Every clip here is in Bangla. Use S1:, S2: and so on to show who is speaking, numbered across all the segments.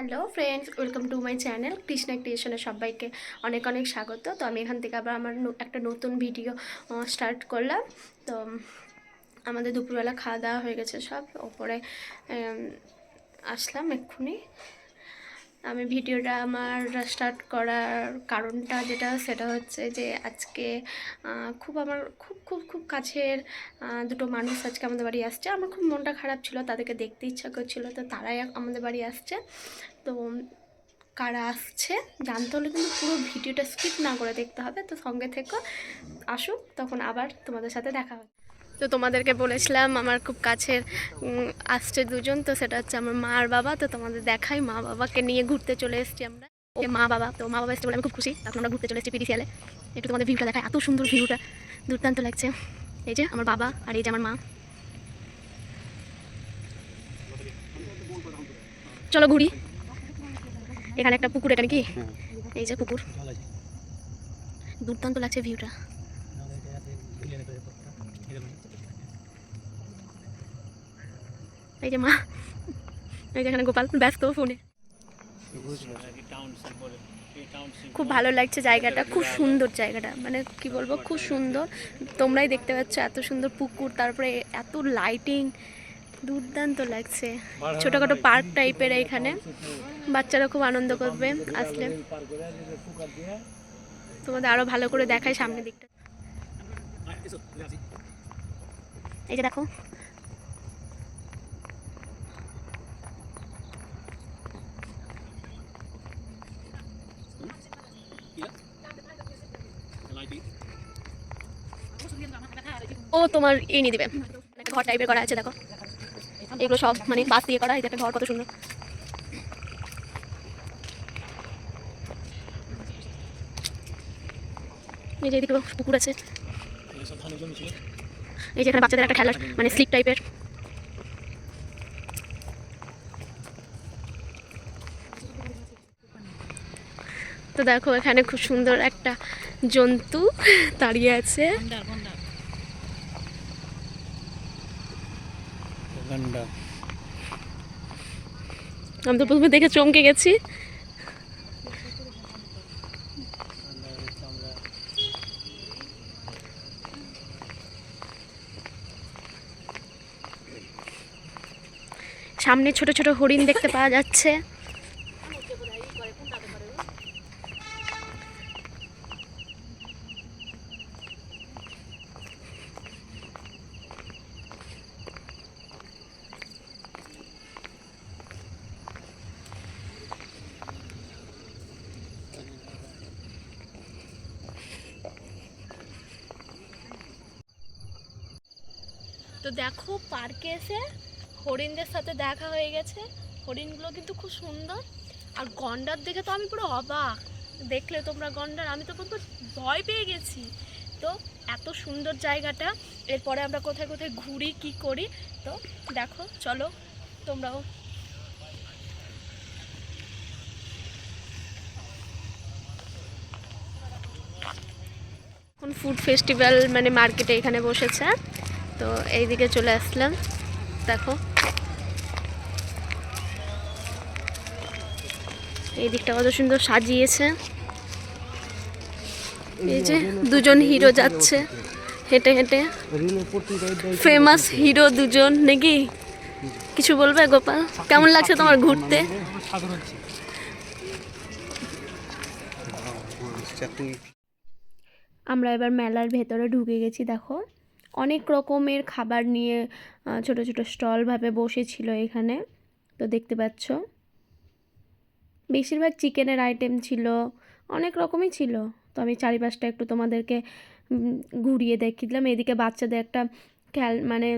S1: Hello friends welcome to my channel Krishna ক্রিয়েশনের সবাইকে অনেক অনেক স্বাগত। তো আমি এখান থেকে আবার আমার একটা নতুন ভিডিও স্টার্ট করলাম। তো আমাদের দুপুরবেলা খাওয়া দাওয়া হয়ে গেছে সব। ওপরে আসলাম এক্ষুনি। আমি ভিডিওটা আমার স্টার্ট করার কারণটা যেটা, সেটা হচ্ছে যে আজকে খুব আমার, খুব খুব খুব কাছের দুটো মানুষ আজকে আমাদের বাড়ি আসছে। আমার খুব মনটা খারাপ ছিল, তাদেরকে দেখতে ইচ্ছা করছিল, তো তারাই আমাদের বাড়ি আসছে। তো কারা আসছে জানতে হলে কিন্তু পুরো ভিডিওটা স্কিপ না করে দেখতে হবে। তো সঙ্গে থেকে, আসুক, তখন আবার তোমাদের সাথে দেখা হবে। তো তোমাদেরকে বলেছিলাম আমার খুব কাছের আসছে দুজন, তো সেটা হচ্ছে আমার মা আর বাবা, তো তোমাদের দেখাই মা বাবাকে নিয়ে ঘুরতে চলে এসেছি আমরা। মা বাবা, তো মা বাবা এসেছে বলে আমি খুব খুশি। তখন আমরা ঘুরতে চলে এসেছি পিডিসিয়ালে একটু তোমাদের ভিউটা দেখায় এত সুন্দর ভিউটা, দুর্দান্ত লাগছে। এই যে আমার বাবা আর এই যে আমার মা। চলো ঘুরি। এখানে একটা পুকুর এখানে কি এই যে পুকুর। দুর্দান্ত লাগছে ভিউটা। এই যে মা। এই যে এখানে গোপাল ব্যস্ত ফোনে। খুব ভালো লাগছে জায়গাটা, খুব সুন্দর জায়গাটা। মানে কি বলব, খুব সুন্দর। তোমরাই দেখতে পাচ্ছ এত সুন্দর পুকুর, তারপরে এত লাইটিং দুর্দান্ত লাগছে। ছোটোখাটো পার্ক টাইপের এখানে। বাচ্চারা খুব আনন্দ করবে আসলে। তোমাদের আরও ভালো করে দেখায় সামনের দিকটা। এই যে দেখো ও তোমার এই নিয়ে দিবে। একটা ঘর টাইপের করা আছে, দেখো। এগুলো সব মানে বাস দিয়ে করা, এই একটা ঘর কত সুন্দর। এই যে এদিকে পুকুর আছে। এই যে এখানে বাচ্চাদের একটা খেলার মানে স্লিপ টাইপের তো দেখো, এখানে খুব সুন্দর একটা জন্তু দাঁড়িয়ে আছে।
S2: গন্ডা
S1: আমি তো প্রথমে দেখে চমকে গেছি। সামনে ছোট ছোট হরিণ দেখতে পাওয়া যাচ্ছে। তো দেখো, পার্কে এসে হরিণদের সাথে দেখা হয়ে গেছে। হরিণগুলো কিন্তু খুব সুন্দর। আর গন্ডার দেখে তো আমি পুরো অবাক। দেখলে তোমরা গন্ডার, আমি তো পুরো ভয় পেয়ে গেছি। তো এত সুন্দর জায়গাটা। এরপরে আমরা কোথায় কোথায় ঘুরি, কি করি, তো দেখো, চলো তোমরাও। এখন ফুড ফেস্টিভ্যাল মানে মার্কেটে এখানে বসেছে। তো এইদিকে চলে আসলাম। দেখো। এই দিকটা কত সুন্দর সাজিয়েছে। এই যে দুজন হিরো যাচ্ছে হেঁটে হেঁটে। ফেমাস হিরো দুজন নাকি? কিছু বলবে গোপাল? কেমন লাগছে তোমার ঘুরতে? আমরা এবার মেলার ভেতরে ঢুকে গেছি দেখো। অনেক রকমের খাবার নিয়ে ছোট ছোট স্টলভাবে বসেছিল এখানে, তো দেখতে পাচ্ছ। বেশিরভাগ চিকেনের আইটেম ছিল, অনেক রকমই ছিল। তো আমি চারিপাশটা একটু তোমাদেরকে ঘুরিয়ে দেখিয়ে দিলাম এদিকে বাচ্চাদের একটা খেল মানে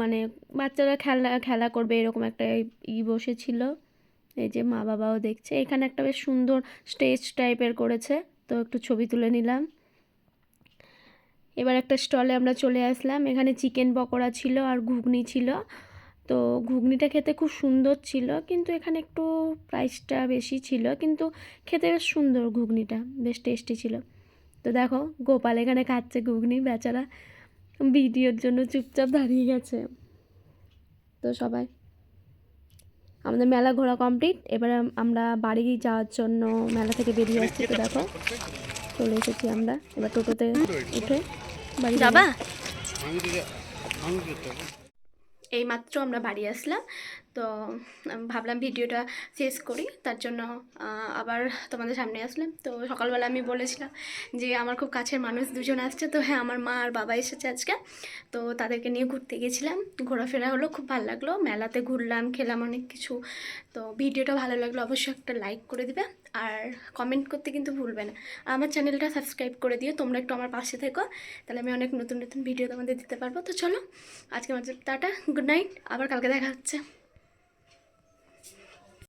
S1: মানে বাচ্চারা খেলা খেলা করবে এরকম একটা ই বসেছিল। এই যে মা বাবাও দেখছে। এখানে একটা বেশ সুন্দর স্টেজ টাইপের করেছে। তো একটু ছবি তুলে নিলাম। এবার একটা স্টলে আমরা চলে আসলাম। এখানে চিকেন পকোড়া ছিল আর ঘুগনি ছিল। তো ঘুগনিটা খেতে খুব সুন্দর ছিল কিন্তু এখানে একটু প্রাইসটা বেশি ছিল কিন্তু খেতে বেশ সুন্দর ঘুগনিটা বেশ টেস্টি ছিল। তো দেখো গোপাল এখানে খাচ্ছে ঘুগনি বেচারা ভিডিওর জন্য চুপচাপ দাঁড়িয়ে গেছে। তো সবাই আমাদের মেলা ঘোরা কমপ্লিট এবার আমরা বাড়ি যাওয়ার জন্য মেলা থেকে বেরিয়ে আসছি তো দেখো চলে এসেছি আমরা। এবার টোটোতে উঠে যাবা। এই মাত্র আমরা বাড়ি আসলাম। তো ভাবলাম ভিডিওটা শেষ করি। তার জন্য আবার তোমাদের সামনে আসলাম। তো সকালবেলা আমি বলেছিলাম যে আমার খুব কাছের মানুষ দুজন আসছে। তো হ্যাঁ আমার মা আর বাবা এসেছে আজকে। তো তাদেরকে নিয়ে ঘুরতে গেছিলাম। ঘোরাফেরা হলো খুব ভালো লাগল। মেলাতে ঘুরলাম খেলাম অনেক কিছু। তো ভিডিওটা ভালো লাগল অবশ্যই একটা লাইক করে দিবে। আর কমেন্ট করতে কিন্তু ভুলবে না। আমার চ্যানেলটা সাবস্ক্রাইব করে দিও, তোমরা একটু আমার পাশে থেকো, তাহলে আমি অনেক নতুন নতুন ভিডিও তোমাদের দিতে পারব। তো চলো, আজকে আমার টাটা গুড নাইট আবার কালকে দেখা হচ্ছে।